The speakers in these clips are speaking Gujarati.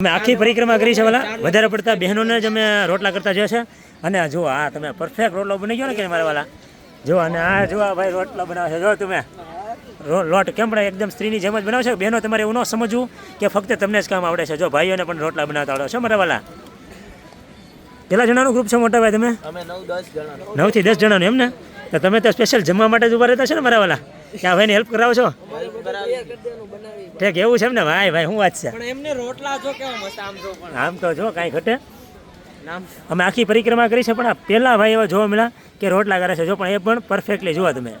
અમે આખી પરિક્રમા કરી છે ભલા. વધારે પડતા બહેનોને જ અમે રોટલા કરતા જોયા છે. અને જો જુઓ આ તમે પરફેક્ટ રોટલો બની ગયો ને કે મારા વાલા? જો અને આ જો આ ભાઈ રોટલો બનાવે છે. જો તમે લોટ કેમ પણ એકદમ સ્ત્રીની જેમ જ બનાવશે બહેનો તમારે એવું ન સમજવું કે ફક્ત તમને જ કામ આવડે છે. જો ભાઈઓને પણ રોટલા બનાવતા આવડે છે મારા વાલા. કેટલા જણાનું ગ્રુપ છે મોટા ભાઈ તમે? નવ દસ નવથી દસ જણાનું એમ ને તો તમે તો સ્પેશિયલ જમવા માટે જ ઊભા રહેતા છે ને મારા વાલા? કે આ ભાઈને હેલ્પ કરાવો છો? ઠીક એવું છે ને ભાઈ ભાઈ શું વાત છે? પણ એમને રોટલા જો કેવા મસ્ત આમ જો પણ. આમ તો જો કાંઈ ઘટે. અમે આખી પરિક્રમા કરી છે પણ આ પહેલા ભાઈ એવા જોવા મળ્યા કે રોટલા કરે છે. જો પણ એ પણ પરફેક્ટલી જોવા તમે.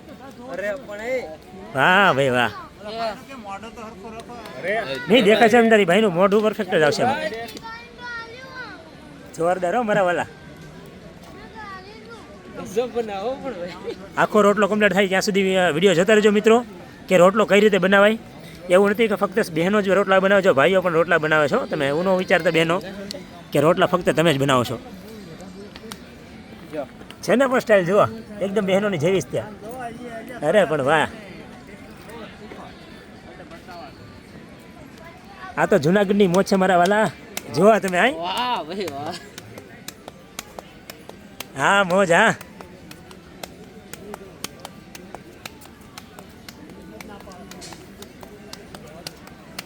વાહ ભાઈ વાહ. નહીં દેખાય છે અંદર ભાઈનું મોઢું પરફેક્ટ જ આવશે જોરદાર હો મારા વાલા. આખો રોટલો કમ્પ્લીટ થાય ત્યાં સુધી વીડિયો જોતા રહેજો મિત્રો કે રોટલો કઈ રીતે બનાવાય. એવું નથી કે ફક્ત બહેનો જ રોટલા બનાવે છો ભાઈઓ પણ રોટલા બનાવે છો. તમે એવું ન વિચારતા બહેનો કે રોટલા ફક્ત તમે જ બનાવો છો. છે ને પણ સ્ટાઇલ જુઓ. એકદમ બહેનોની જેવી જ ત્યાં. અરે પણ વાહ. આ તો જુનાગઢની મોજ છે મારા વાલા. જુઓ તમે હા મોજ હા.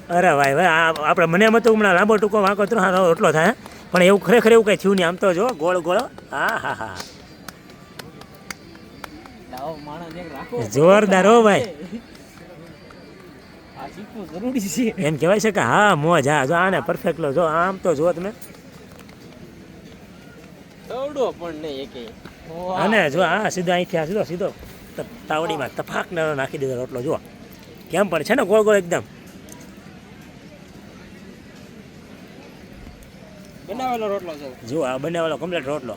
અરે ભાઈ ભાઈ આ આપણે મને એમ હતું હમણાં લાંબો ટૂંકો વાંકો ત્રણ હારો રોટલો થાય પણ એવું ખરેખર એવું કંઈ થયું નહીં આમ તો જો ગોળ ગોળ હા હા હા. જોરદાર હો ભાઈ. જરૂરી છે. એમ કહેવાય છે કે હા મોજ હા જો આને પરફેક્ટ લો જો આમ તો જો તમે. અને જો આ સીધો અહીંથી આ સીધો સીધો તાવડીમાં તફાક નાખી દીધો રોટલો જો કેમ પણ છે ને ગોળ ગોળ એકદમ. બનાવેલો રોટલો છે. જુઓ આ બનાવેલો કમ્પ્લીટ રોટલો.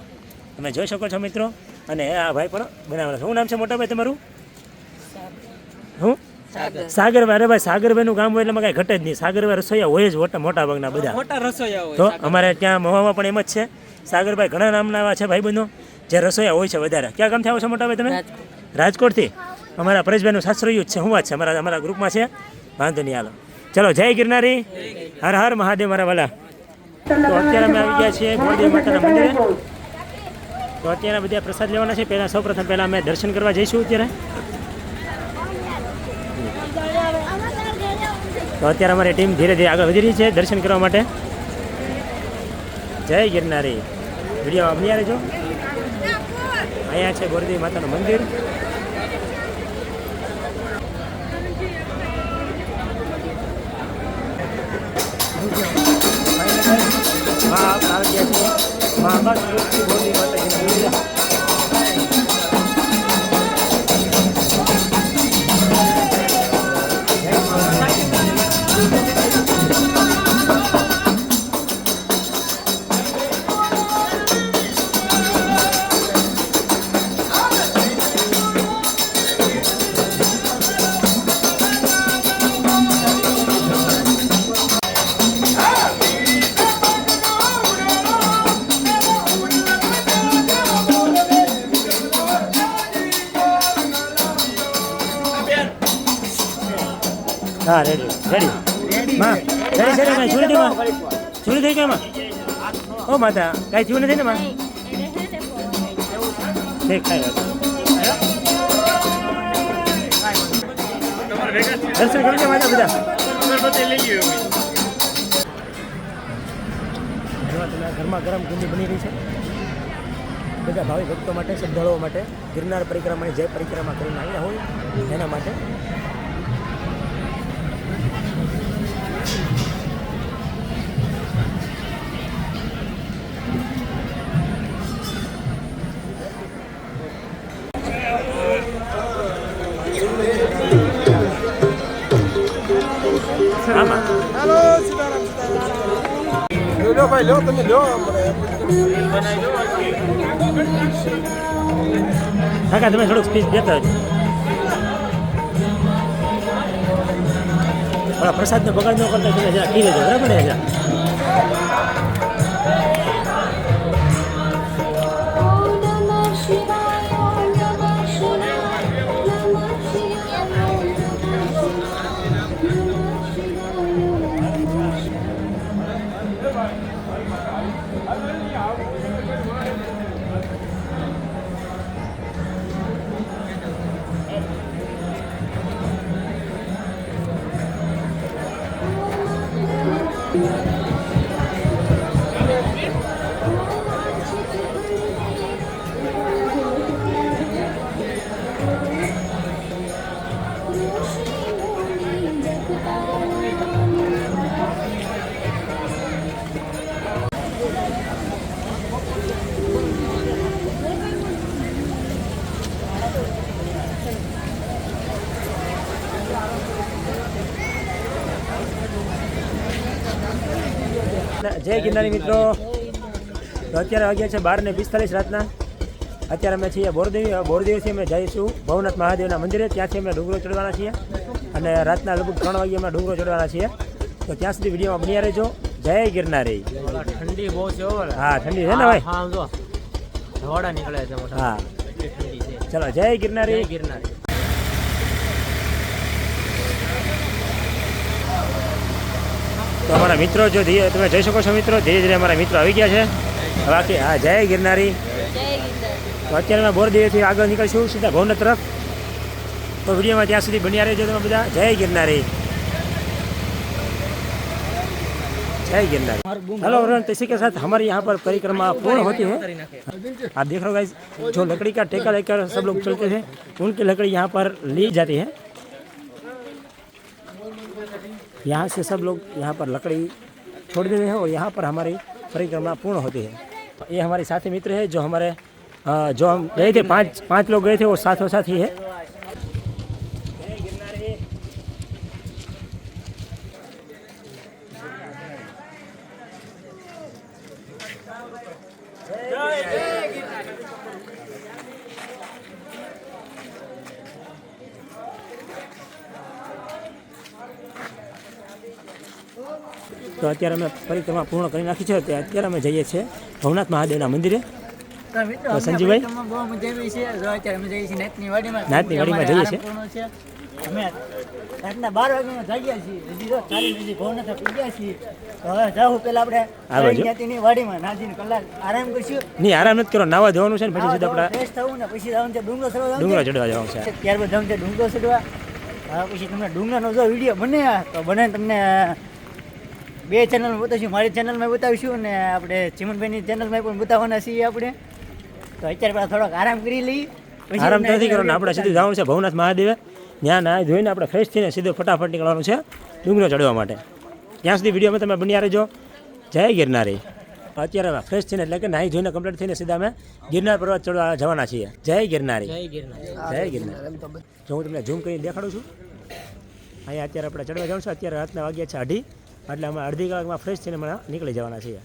તમે જોઈ શકો છો મિત્રો અને આ ભાઈ પણ બનાવેલો શું નામ છે મોટા ભાઈ તમારું? હું? સાગરભાઈ. અરે ભાઈ સાગરભાઈનું ગામ હોય એટલે કાંઈ ઘટે જ નહીં. સાગરભાઈ રસોઈયા હોય જ મોટા મોટા ભાગના બધા. મોટા રસોઈયા હોય તો અમારે ત્યાં મહુવામાં પણ એમ જ છે. સાગરભાઈ ઘણા નામના એવા છે ભાઈ બંધો જે રસોઈયા હોય છે વધારે. ક્યાં ગામથી આવો છો મોટા ભાઈ તમે? રાજકોટથી. અમારા પરેશભાઈનું સાસરોયું જ છે. હું વાત છે? અમારા અમારા ગ્રુપમાં છે. વાંધો નહીં હાલો. ચલો જય ગિરનારી. હર હર મહાદેવ મારા વાલા. તો અત્યારે અમે આવી ગયા છીએ બોળદેવ માતાના મંદિરે. તો અત્યારે બધા પ્રસાદ લેવાના છે. પહેલાં સૌપ્રથમ પહેલાં અમે દર્શન કરવા જઈશું અત્યારે. તો અત્યારે અમારી ટીમ ધીરે ધીરે આગળ વધી રહી છે દર્શન કરવા માટે. જય ગિરનારી. વીડિયો બન્યા રહેજો અહીંયા છે ગોરદેવી માતાનું મંદિર. માં આપ આવી ગયા છે. માં આકાશ પુરથી બોરદેવી માતાજીનું હા રેડી રેડી માં રેડી છે કાંઈ છોડી દે માં છોડી દે કે માં ઓ, માતા, કાંઈ થયું નથી ને માં દેખાય દર્શન કરી દે માતા, બધા. ઘરમાં ગરમ ગુંડી બની રહી છે. બધા ભાવિ ભક્તો માટે, શ્રદ્ધાળુઓ માટે ગિરનાર પરિક્રમાની જે પરિક્રમા કરીને આવ્યા હોય એના માટે આમાં હાલો સીતારામ સીતારામ લો ભાઈ લો તમે લો કાકા તમે થોડુંક સ્પીચ દેતા હજો થોડા પ્રસાદનો બગાડ ન કરતા તમે જરા પી છે બરાબર ને જરા જય ગિરનારી મિત્રો. તો અત્યારે વાગ્યા છે બાર ને પિસ્તાલીસ રાતના. અત્યારે અમે છીએ બોરદેવી બોરદેવીથી અમે જઈશું ભવનાથ મહાદેવના મંદિરે. ત્યાંથી અમે ડુંગરો ચડવાના છીએ અને રાતના લગભગ ત્રણ વાગે અમે ડુંગરો ચડવાના છીએ. તો ત્યાં સુધી વિડીયોમાં બન્યા રહેજો. જય ગિરનારી. ઠંડી બહુ છે હા ઠંડી છે ને ભાઈ? હા નીકળે છે હા. ચલો જય ગિરનારી. ગિરનારી. તો અમારા મિત્રો જો ધીરે તમે જોઈ શકો છો મિત્રો ધીરે ધીરે અમારા મિત્રો આવી ગયા છે બાકી હા જય ગિરનારી તો અત્યારે અમે બોરદેવીથી આગળ નીકળીશું સીધા ભવનાથ તરફ તો વિડીયોમાં ત્યાં સુધી બન્યા રહેજો તમે બધા જય ગિરનારી जय गिरनार हेलो एवरीवन तो इसी के साथ हमारे यहाँ पर परिक्रमा पूर्ण होती है आप देख रहे हो गाइस जो लकड़ी का टेका लेकर सब लोग चलते थे उनकी लकड़ी यहाँ पर ली जाती है यहाँ से सब लोग यहाँ पर लकड़ी छोड़ देते हैं और यहाँ पर हमारी परिक्रमा पूर्ण होती है। ये हमारे साथी मित्र है जो हमारे जो हम गए थे, पाँच पाँच लोग गए थे वो साथों साथ ही है। તો અત્યારે અમે પરિક્રમા પૂર્ણ કરી નાખી છે. તો અત્યારે અમે જઈએ છીએ ભવનાથ મહાદેવના મંદિરે. તો નાતની વાડીમાં. જઈએ છીએ. અમે રાતના બાર વાગ્યામાં જાગ્યા છીએ. હજી જો ચાલી હજી ભવનાથ પૂગ્યા છીએ. હવે જાઉં પેલા આપણે જ્ઞાતિની વાડીમાં. નાજીને કલાક આરામ કરશું. નહીં આરામ નથી કરો નાવા જવાનું છે ને પછી સીધા આપણે ફ્રેશ થવું ને પછી જવાનું છે ડુંગરો ચડવા ડુંગરો ચડવા જવાનું છે. છે ત્યારબાદ જવાનું છે ડુંગરો ચડવા. પછી તમને ડુંગરનો જો વીડિયો બને તો બને તમને બે ચેનલમાં બતાવીશું. મારી ચેનલમાં બતાવીશું અને આપણે ચિમનભાઈની ચેનલમાં પણ બતાવવાના છીએ આપણે. તો અત્યારે પહેલાં થોડોક આરામ કરી લઈએ. આરામ નથી કરવાનું. આપણે સીધું જવાનું છે ભવનાથ મહાદેવે. ત્યાં ના જોઈને આપણે ફ્રેશ થઈને સીધું ફટાફટ નીકળવાનું છે ડુંગરો ચડવા માટે. ત્યાં સુધી વિડીયોમાં તમે બન્યા રહેજો. જય ગિરનારી. અત્યારે ફ્રેશ થઈને એટલે કે નાહી જોઈને કમ્પ્લીટ થઈને સીધા અમે ગિરનાર પર્વત ચડવા જવાના છીએ. જય ગિરનારી. જય ગિરનારી. જય ગિરનાર. જો હું તમને ઝૂમ કરીને દેખાડું છું. અહીંયા અત્યારે આપણે ચડવા જવાનું છું. અત્યારે રાતના વાગ્યા છે અઢી. એટલે અમે અડધી કલાકમાં ફ્રેશ થઈને હમણાં નીકળી જવાના છીએ.